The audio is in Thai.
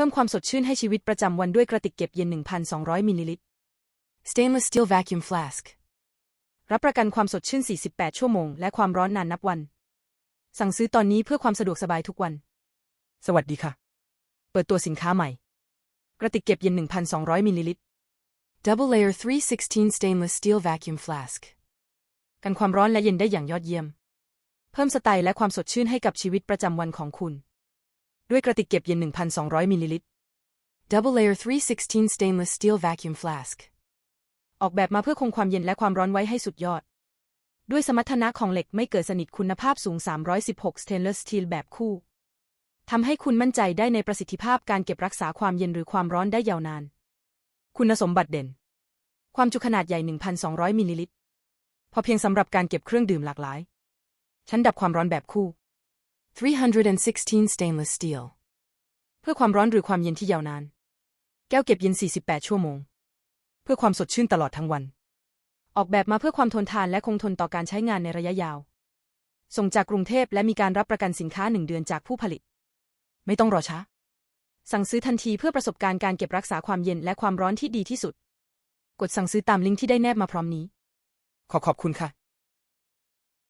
พิ่มความสดชื่นให้ชีวิตประจำวันด้วยกระติกเก็บเย็น 1,200 มิลลิลิตร Stainless Steel Vacuum Flask รับประกันความสดชื่น 48 ชั่วโมง และความร้อนนานนับวัน สั่งซื้อตอนนี้เพื่อความสะดวกสบายทุกวัน สวัสดีค่ะ เปิดตัวสินค้าใหม่ กระติกเก็บเย็น 1,200 มิลลิลิตร Double Layer 316 Stainless Steel Vacuum Flask กันความร้อนและเย็นได้อย่างยอดเยี่ยม เพิ่มสไตล์และความสดชื่นให้กับชีวิตประจำวันของคุณ ด้วยกระติกเก็บเย็น 1,200 มิลลิลิตร Double Layer 316 Stainless Steel Vacuum Flask ออกแบบมาเพื่อคงความเย็นและความร้อนไว้ให้สุดยอด ด้วยสมรรถนะของเหล็กไม่เกิดสนิทคุณภาพสูง 316 Stainless Steel แบบคู่ทำให้คุณมั่นใจได้ในประสิทธิภาพการเก็บรักษาความเย็นหรือความร้อนได้ยาวนาน คุณสมบัติเด่น ความจุขนาดใหญ่ 1,200 มิลลิลิตร พอเพียงสำหรับการเก็บเครื่องดื่มหลากหลาย ชั้นดับความร้อนแบบคู่ 316 Stainless Steel เพื่อความร้อนหรือความเย็นที่ยาวนาน แก้วเก็บเย็น 48 ชั่วโมง เพื่อความสดชื่นตลอดทั้งวัน ออกแบบมาเพื่อความทนทานและคงทนต่อการใช้งานในระยะยาว ส่งจากกรุงเทพและมีการรับประกันสินค้าหนึ่งเดือนจากผู้ผลิต ไม่ต้องรอช้า สั่งซื้อทันทีเพื่อประสบการณ์การเก็บรักษาความเย็นและความร้อนที่ดีที่สุด กดสั่งซื้อตามลิงก์ที่ได้แนบมาพร้อมนี้ ขอขอบคุณค่ะ